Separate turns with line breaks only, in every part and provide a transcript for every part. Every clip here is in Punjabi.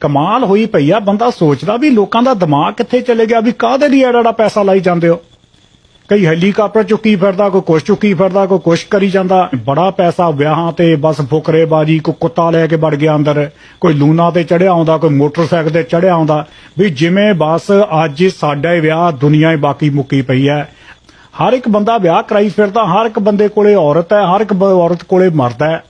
ਕਮਾਲ ਹੋਈ ਪਈ ਆ, ਬੰਦਾ ਸੋਚਦਾ ਵੀ ਲੋਕਾਂ ਦਾ ਦਿਮਾਗ ਕਿੱਥੇ ਚਲੇ ਗਿਆ, ਵੀ ਕਾਹਦੇ ਲਈ ਐਡਾ ਪੈਸਾ ਲਾਈ ਜਾਂਦੇ ਹੋ? ਕਈ ਹੈਲੀਕਾਪਟਰ ਚੁੱਕੀ ਫਿਰਦਾ, ਕੋਈ ਕੁਛ ਚੁੱਕੀ ਫਿਰਦਾ, ਕੋਈ ਕੁਛ ਕਰੀ ਜਾਂਦਾ। ਬੜਾ ਪੈਸਾ, ਵਿਆਹਾਂ ਤੇ ਬਸ ਫੁਕਰੇਬਾਜੀ, ਕੋਈ ਕੁੱਤਾ ਲੈ ਕੇ ਵੜ ਗਿਆ ਅੰਦਰ, ਕੋਈ ਲੂਨਾ ਤੇ ਚੜਿਆ ਆਉਂਦਾ, ਕੋਈ ਮੋਟਰਸਾਈਕਲ ਤੇ ਚੜਿਆ ਆਉਂਦਾ। ਵੀ ਜਿਵੇਂ ਬਸ ਅੱਜ ਸਾਡਾ ਵਿਆਹ, ਦੁਨੀਆ ਹੀ ਬਾਕੀ ਮੁੱਕੀ ਪਈ ਹੈ। ਹਰ ਇੱਕ ਬੰਦਾ ਵਿਆਹ ਕਰਾਈ ਫਿਰਦਾ, ਹਰ ਇੱਕ ਬੰਦੇ ਕੋਲੇ ਔਰਤ ਹੈ, ਹਰ ਇੱਕ ਔਰਤ ਕੋਲੇ ਮਰਦ ਹੈ।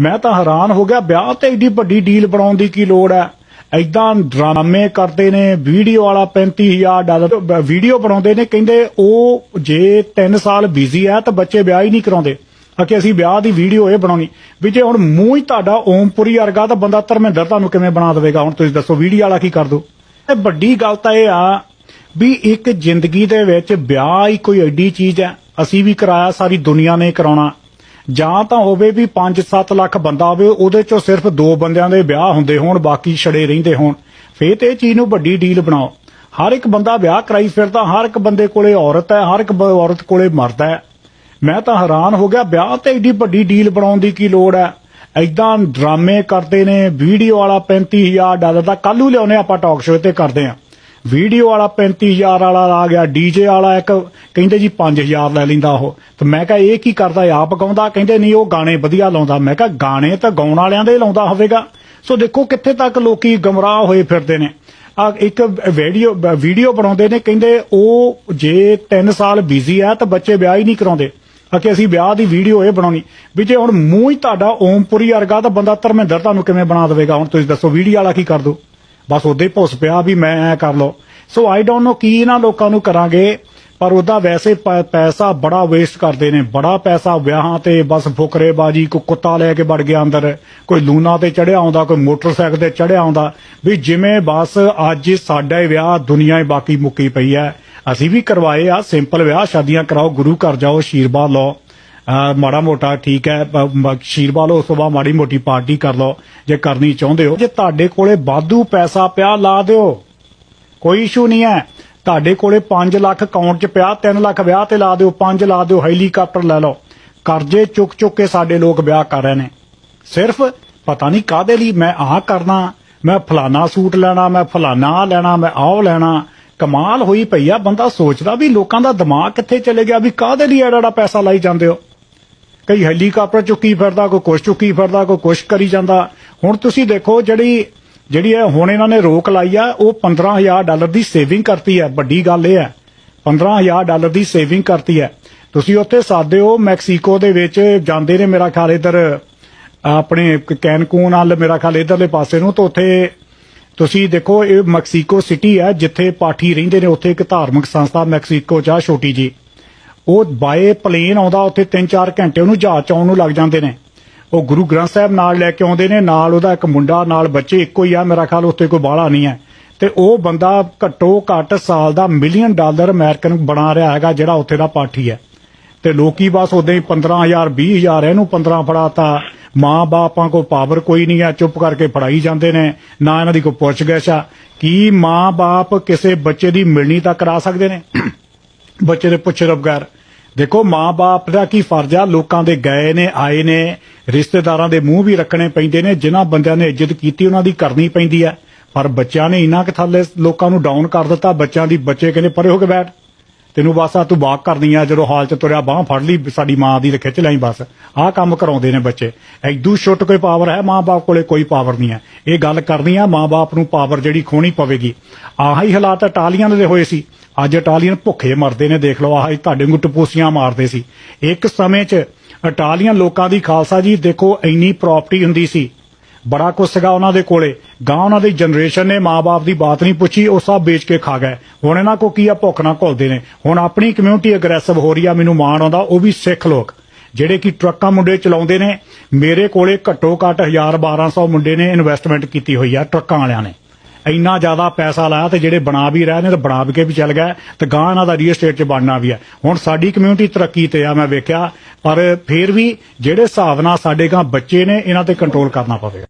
ਮੈਂ ਤਾਂ ਹੈਰਾਨ ਹੋ ਗਿਆ, ਵਿਆਹ ਤੇ ਏਡੀ ਵੱਡੀ ਡੀਲ ਬਣਾਉਣ ਦੀ ਕੀ ਲੋੜ ਹੈ? ਐਦਾਂ ਡਰਾਮੇ ਕਰਦੇ ਨੇ, ਵੀਡੀਓ ਵਾਲਾ 35000 ਡਾਲਰ, ਵੀਡੀਓ ਬਣਾਉਂਦੇ ਨੇ, ਕਹਿੰਦੇ ਉਹ ਜੇ 3 ਸਾਲ ਬਿਜ਼ੀ ਹੈ ਤਾਂ ਬੱਚੇ ਵਿਆਹ ਹੀ ਨਹੀਂ ਕਰਾਉਂਦੇ। ਕਿ ਅਸੀਂ ਵਿਆਹ ਦੀ ਵੀਡੀਓ ਇਹ ਬਣਾਉਣੀ, ਵੀ ਜੇ ਹੁਣ ਮੂੰਹ ਹੀ ਤੁਹਾਡਾ ਓਮਪੁਰੀ ਵਰਗਾ ਤਾਂ ਬੰਦਾ ਧਰਮਿੰਦਰ ਤੁਹਾਨੂੰ ਕਿਵੇਂ ਬਣਾ ਦੇਵੇਗਾ? ਹੁਣ ਤੁਸੀਂ ਦੱਸੋ, ਵੀਡੀਓ ਵਾਲਾ ਕੀ ਕਰ ਦੋ? ਇਹ ਵੱਡੀ ਗੱਲ ਤਾਂ ਇਹ ਆ ਵੀ ਇੱਕ ਜ਼ਿੰਦਗੀ ਦੇ ਵਿੱਚ ਵਿਆਹ ਹੀ ਕੋਈ ਐਡੀ ਚੀਜ਼ ਹੈ, ਅਸੀਂ ਵੀ ਕਰਾਇਆ ਸਾਰੀ ਦੁਨੀਆ ਨੇ ਕਰਾਉਣਾ। ਜਾਂ ਤਾਂ ਹੋਵੇ ਵੀ 5-7 ਲੱਖ ਬੰਦਾ ਹੋਵੇ ਉਹਦੇ ਚੋਂ ਸਿਰਫ ਦੋ ਬੰਦਿਆਂ ਦੇ ਵਿਆਹ ਹੁੰਦੇ ਹੋਣ, ਬਾਕੀ ਛੜੇ ਰਹਿੰਦੇ ਹੋਣ। ਫੇਰ ਤੇ ਇਹ ਚੀਜ਼ ਨੂੰ ਵੱਡੀ ਡੀਲ ਬਣਾਓ। ਹਰ ਇੱਕ ਬੰਦਾ ਵਿਆਹ ਕਰਾਈ ਫਿਰਦਾ, ਹਰ ਇੱਕ ਬੰਦੇ ਕੋਲੇ ਔਰਤ ਹੈ, ਹਰ ਇੱਕ ਔਰਤ ਕੋਲੇ ਮਰਦ ਹੈ। ਮੈਂ ਤਾਂ ਹੈਰਾਨ ਹੋ ਗਿਆ, ਵਿਆਹ ਤੇ ਏਡੀ ਵੱਡੀ ਡੀਲ ਬਣਾਉਣ ਦੀ ਕੀ ਲੋੜ ਹੈ? ਐਦਾਂ ਡਰਾਮੇ ਕਰਦੇ ਨੇ, ਵੀਡੀਓ ਵਾਲਾ 35000 ਡਾਲਰ ਦਾ ਕੱਲੂ ਲਿਆਉਨੇ ਆਪਾਂ ਟਾਕ ਸ਼ੋਅ ਤੇ ਕਰਦੇ ਆ ਵੀਡੀਓ ਵਾਲਾ 35000 ਵਾਲਾ ਆ ਗਿਆ ਡੀਜੇ ਵਾਲਾ ਇੱਕ ਕਹਿੰਦੇ ਜੀ 5000 ਲੈ ਲੈਂਦਾ ਉਹ। ਤੇ ਮੈਂ ਕਿਹਾ, ਇਹ ਕੀ ਕਰਦਾ ਆਪ ਗਾਉਂਦਾ? ਕਹਿੰਦੇ, ਨਹੀਂ, ਉਹ ਗਾਣੇ ਵਧੀਆ ਲਾਉਂਦਾ। ਮੈਂ ਕਿਹਾ, ਗਾਣੇ ਤਾਂ ਗਾਉਣ ਵਾਲਿਆਂ ਦੇ ਲਾਉਂਦਾ ਹੋਵੇਗਾ। ਸੋ ਦੇਖੋ, ਕਿੱਥੇ ਤੱਕ ਲੋਕੀ ਗਮਰਾਹ ਹੋਏ ਫਿਰਦੇ ਨੇ। ਆ ਇੱਕ ਵੀਡੀਓ ਵੀਡੀਓ ਬਣਾਉਂਦੇ ਨੇ, ਕਹਿੰਦੇ, ਉਹ ਜੇ 3 ਸਾਲ ਬਿਜ਼ੀ ਆ, ਤਾਂ ਬੱਚੇ ਵਿਆਹ ਹੀ ਨਹੀਂ ਕਰਾਉਂਦੇ। ਕਿ ਅਸੀਂ ਵਿਆਹ ਦੀ ਵੀਡੀਓ ਇਹ ਬਣਾਉਣੀ। ਵੀ ਜੇ ਹੁਣ ਮੂੰਹ ਹੀ ਤੁਹਾਡਾ ਓਮਪੁਰੀ ਵਰਗਾ, ਤਾਂ ਬੰਦਾ ਧਰਮਿੰਦਰ ਤੁਹਾਨੂੰ ਕਿਵੇਂ ਬਣਾ ਦੇਵੇਗਾ? ਹੁਣ ਤੁਸੀਂ ਦੱਸੋ, ਵੀਡੀਓ ਵਾਲਾ ਕੀ ਕਰ ਦੋ ਬਸ ਉਦਾਂ ਹੀ ਭੁੱਸ ਪਿਆ ਵੀ ਮੈਂ ਐ ਕਰ ਲਓ। ਸੋ ਆਈ ਡੋਨਟ ਨੋ ਕੀ ਇਹਨਾਂ ਲੋਕਾਂ ਨੂੰ ਕਰਾਂਗੇ, ਪਰ ਉਹਦਾ ਵੈਸੇ ਪੈਸਾ ਬੜਾ ਵੇਸਟ ਕਰਦੇ ਨੇ, ਬੜਾ ਪੈਸਾ ਵਿਆਹਾਂ ਤੇ ਬਸ ਫੁਕਰੇਬਾਜੀ ਕੋਈ ਕੁੱਤਾ ਲੈ ਕੇ ਵੜ ਗਿਆ ਅੰਦਰ, ਕੋਈ ਲੂਨਾ ਤੇ ਚੜਿਆ ਆਉਂਦਾ, ਕੋਈ ਮੋਟਰਸਾਈਕਲ ਤੇ ਚੜਿਆ ਆਉਂਦਾ। ਵੀ ਜਿਵੇਂ ਬਸ ਅੱਜ ਸਾਡਾ ਹੀ ਵਿਆਹ, ਦੁਨੀਆ ਹੀ ਬਾਕੀ ਮੁੱਕੀ ਪਈ ਹੈ। ਅਸੀਂ ਵੀ ਕਰਵਾਏ ਆ ਸਿੰਪਲ ਵਿਆਹ, ਸ਼ਾਦੀਆਂ ਕਰਾਓ, ਗੁਰੂ ਘਰ ਜਾਓ ਆਸ਼ੀਰਵਾਦ ਲਓ। ਮਾੜਾ ਮੋਟਾ ਠੀਕ ਹੈ, ਬ- ਮ- ਉਸ ਤੋਂ ਬਾਅਦ ਮਾੜੀ ਮੋਟੀ ਪਾਰਟੀ ਕਰ ਲਓ, ਜੇ ਕਰਨੀ ਚਾਹੁੰਦੇ ਹੋ। ਜੇ ਤੁਹਾਡੇ ਕੋਲੇ ਵਾਧੂ ਪੈਸਾ ਪਿਆ, ਲਾ ਦਿਓ। ਕੋਈ ਇਸ਼ੂ ਨਹੀਂ ਹੈ। ਤੁਹਾਡੇ ਕੋਲੇ 5 ਲੱਖ ਅਕਾਊਂਟ 'ਚ ਪਿਆ 3 ਲੱਖ ਵਿਆਹ ਤੇ ਲਾ ਦਿਓ 5 ਲਾ ਦਿਓ ਹੈਲੀਕਾਪਟਰ ਲੈ ਲਓ। ਕਰਜ਼ੇ ਚੁੱਕ ਚੁੱਕ ਕੇ ਸਾਡੇ ਲੋਕ ਵਿਆਹ ਕਰ ਰਹੇ ਨੇ। ਸਿਰਫ ਪਤਾ ਨਹੀਂ ਕਾਦੇ ਲਈ ਮੈਂ ਆਹ ਕਰਨਾ, ਮੈਂ ਫਲਾਨਾ ਸੂਟ ਲੈਣਾ, ਮੈਂ ਫਲਾਨਾ ਆਹ ਲੈਣਾ, ਮੈਂ ਆਹ ਲੈਣਾ। ਕਮਾਲ ਹੋਈ ਪਈ ਆ, ਬੰਦਾ ਸੋਚਦਾ ਵੀ ਲੋਕਾਂ ਦਾ ਦਿਮਾਗ ਕਿੱਥੇ ਚਲੇ ਗਿਆ, ਵੀ ਕਾਦੇ ਲਈ ਐਡਾ ਪੈਸਾ ਲਾਈ ਜਾਂਦੇ ਹੋ। ਕਈ ਹੈਲੀਕਾਪਟਰ ਚੁੱਕੀ ਫਿਰਦਾ, ਕੋਈ ਕੁਛ ਚੁੱਕੀ ਫਿਰਦਾ, ਕੋਈ ਕੁਛ ਕਰੀ ਜਾਂਦਾ। ਹੁਣ ਤੁਸੀਂ ਦੇਖੋ ਜਿਹੜੀ ਜਿਹੜੀ ਇਹ ਹੁਣ ਇਹਨਾਂ ਨੇ ਰੋਕ ਲਾਈ ਆ, ਉਹ 15000 ਡਾਲਰ ਦੀ ਸੇਵਿੰਗ ਕਰਤੀ ਹੈ ਵੱਡੀ ਗੱਲ ਇਹ ਹੈ 15000 ਡਾਲਰ ਦੀ ਸੇਵਿੰਗ ਕਰਤੀ ਹੈ ਤੁਸੀਂ ਉੱਥੇ ਸਾਦੇ ਹੋ ਮੈਕਸੀਕੋ ਦੇ ਵਿੱਚ ਜਾਂਦੇ ਨੇ ਮੇਰਾ ਖਿਆਲ ਇਧਰ, ਆਪਣੇ ਕੈਨਕੂਨ ਨਾਲ ਮੇਰਾ ਖਿਆਲ ਇਧਰਲੇ ਪਾਸੇ ਨੂੰ, ਤਾਂ ਉੱਥੇ ਤੁਸੀਂ ਦੇਖੋ ਇਹ ਮੈਕਸੀਕੋ ਸਿਟੀ ਹੈ ਜਿੱਥੇ ਪਾਠੀ ਰਹਿੰਦੇ ਨੇ, ਉੱਥੇ ਇੱਕ ਧਾਰਮਿਕ ਸੰਸਥਾ ਮੈਕਸੀਕੋ ਚ ਆ, ਛੋਟੀ ਜੀ ਉਹ ਬਾਏ ਪਲੇਨ ਆਉਂਦਾ, ਉੱਥੇ 3-4 ਘੰਟੇ ਉਹਨੂੰ ਜਹਾਜ਼ ਆਉਣ ਨੂੰ ਲੱਗ ਜਾਂਦੇ ਨੇ। ਉਹ ਗੁਰੂ ਗ੍ਰੰਥ ਸਾਹਿਬ ਨਾਲ ਲੈ ਕੇ ਆਉਂਦੇ ਨੇ, ਨਾਲ ਉਹਦਾ ਇੱਕ ਮੁੰਡਾ, ਨਾਲ ਬੱਚੇ, ਇੱਕੋ ਹੀ ਆ, ਮੇਰਾ ਖਿਆਲ ਉੱਥੇ ਕੋਈ ਬਾਹਲਾ ਨਹੀਂ ਹੈ। ਤੇ ਉਹ ਬੰਦਾ ਘੱਟੋ ਘੱਟ ਸਾਲ ਦਾ ਮਿਲੀਅਨ ਡਾਲਰ ਅਮਰੀਕਨ ਬਣਾ ਰਿਹਾ ਹੈਗਾ, ਜਿਹੜਾ ਉੱਥੇ ਦਾ ਪਾਠੀ ਹੈ। ਤੇ ਲੋਕੀ ਬਸ ਉਦਾਂ ਹੀ 15000 20000 ਇਹਨੂੰ 15 ਫੜਾਤਾ। ਮਾਂ ਬਾਪਾਂ ਕੋ ਪਾਵਰ ਕੋਈ ਨਹੀਂ ਆ ਚੁੱਪ ਕਰਕੇ ਫੜਾਈ ਜਾਂਦੇ ਨੇ, ਨਾ ਇਹਨਾਂ ਦੀ ਕੋਈ ਪੁੱਛ ਗਿੱਛ ਆ। ਕੀ ਮਾਂ ਬਾਪ ਕਿਸੇ ਬੱਚੇ ਦੀ ਮਿਲਣੀ ਤਾਂ ਕਰਾ ਸਕਦੇ ਨੇ? ਬੱਚੇ ਦੇ ਪੁੱਛੇ ਤੋਂ ਬਗੈਰ ਦੇਖੋ, ਮਾਂ-ਬਾਪ ਦਾ ਕੀ ਫਰਜ਼ ਆ? ਲੋਕਾਂ ਦੇ ਗਏ ਨੇ, ਆਏ ਨੇ, ਰਿਸ਼ਤੇਦਾਰਾਂ ਦੇ ਮੂੰਹ ਵੀ ਰੱਖਣੇ ਪੈਂਦੇ ਨੇ, ਜਿਨ੍ਹਾਂ ਬੰਦਿਆਂ ਨੇ ਇੱਜ਼ਤ ਕੀਤੀ, ਉਹਨਾਂ ਦੀ ਕਰਨੀ ਪੈਂਦੀ ਹੈ ਪਰ ਬੱਚਿਆਂ ਨੇ ਇਨਾ ਕਿ ਥੱਲੇ ਲੋਕਾਂ ਨੂੰ ਡਾਊਨ ਕਰ ਦਿੱਤਾ, ਬੱਚਿਆਂ ਦੀ ਬੱਚੇ ਕਹਿੰਦੇ ਪਰੇ ਹੋ ਕੇ ਬੈਠ। ਤੈਨੂੰ ਬਸ ਆ, ਤੂੰ ਬਾਕ ਕਰਨੀ ਆ, ਜਦੋਂ ਹਾਲ ਚ ਤੁਰਿਆ ਬਾਹ ਫੜ ਲਈ, ਸਾਡੀ ਮਾਂ ਦੀ ਤੇ ਖਿੱਚ ਲਈ ਬਸ। ਆਹ ਕੰਮ ਕਰਾਉਂਦੇ ਨੇ ਬੱਚੇ। ਐਦੂ ਛੁੱਟ ਕੋਈ ਪਾਵਰ ਹੈ? ਮਾਂ-ਬਾਪ ਕੋਲੇ ਕੋਈ ਪਾਵਰ ਨਹੀਂ ਹੈ। ਇਹ ਗੱਲ ਕਰਨੀ ਆ ਮਾਂ-ਬਾਪ ਨੂੰ ਪਾਵਰ ਜਿਹੜੀ ਖੋਣੀ ਪਵੇਗੀ। ਆਹ ਹਾਲਾਤ ਇਟਾਲੀਅਨ ਦੇ ਹੋਏ ਸੀ। ਅੱਜ ਇਟਾਲੀਅਨ ਭੁੱਖੇ ਮਰਦੇ ਨੇ, ਦੇਖ ਲਓ, ਆਹ ਤੁਹਾਡੇ ਨੂੰ ਟਪੂਸੀਆਂ ਮਾਰਦੇ ਸੀ। ਇੱਕ ਸਮੇਂ 'ਚ ਇਟਾਲੀਅਨ ਲੋਕਾਂ ਦੀ ਖਾਲਸਾ ਜੀ, ਦੇਖੋ, ਇੰਨੀ ਪ੍ਰਾਪਰਟੀ ਹੁੰਦੀ ਸੀ। ਬੜਾ ਕੁਛ ਸੀਗਾ ਉਹਨਾਂ ਦੇ ਕੋਲੇ। ਗਾਂ ਉਹਨਾਂ ਦੀ ਜਨਰੇਸ਼ਨ ਨੇ ਮਾਪੇ ਦੀ ਬਾਤ ਨਹੀਂ ਪੁੱਛੀ, ਉਹ ਸਭ ਵੇਚ ਕੇ ਖਾ ਗਏ। ਹੁਣ ਇਹਨਾਂ ਕੋ ਕੀ ਆ, ਭੁੱਖ ਨਾ ਘੁਲਦੇ ਨੇ। ਹੁਣ ਆਪਣੀ ਕਮਿਊਨਿਟੀ ਅਗਰੈਸਿਵ ਹੋ ਰਹੀ ਆ, ਮੈਨੂੰ ਮਾਣ ਆਉਂਦਾ, ਉਹ ਵੀ ਸਿੱਖ ਲੋਕ। ਜਿਹੜੇ ਕਿ ਟਰੱਕਾਂ ਮੁੰਡੇ ਚਲਾਉਂਦੇ ਨੇ, ਮੇਰੇ ਕੋਲੇ ਘੱਟੋ ਘੱਟ 1000 1200 ਮੁੰਡੇ ਨੇ ਇਨਵੈਸਟਮੈਂਟ ਕੀਤੀ ਹੋਈ ਆ, ਟਰੱਕਾਂ ਵਾਲਿਆਂ ਨੇ। ਇੰਨਾ ਜ਼ਿਆਦਾ ਪੈਸਾ ਲਾਇਆ ਤੇ ਜਿਹੜੇ ਬਣਾ ਵੀ ਰਹੇ ਨੇ, ਤੇ ਬਣਾ ਕੇ ਵੀ ਚੱਲ ਗਏ ਤੇ ਗਾਂ ਇਹਨਾਂ ਦਾ ਰੀਅਲ ਏਸਟੇਟ 'ਚ ਬਣਨਾ ਵੀ ਹੈ ਹੁਣ ਸਾਡੀ ਕਮਿਊਨਿਟੀ ਤਰੱਕੀ ਤੇ ਆ, ਮੈਂ ਵੇਖਿਆ, ਪਰ ਫਿਰ ਵੀ ਜਿਹੜੇ ਹਿਸਾਬ ਨਾਲ ਸਾਡੇ ਗਾਂ ਬੱਚੇ ਨੇ, ਇਹਨਾਂ ਤੇ ਕੰਟਰੋਲ ਕਰਨਾ ਪਵੇਗਾ।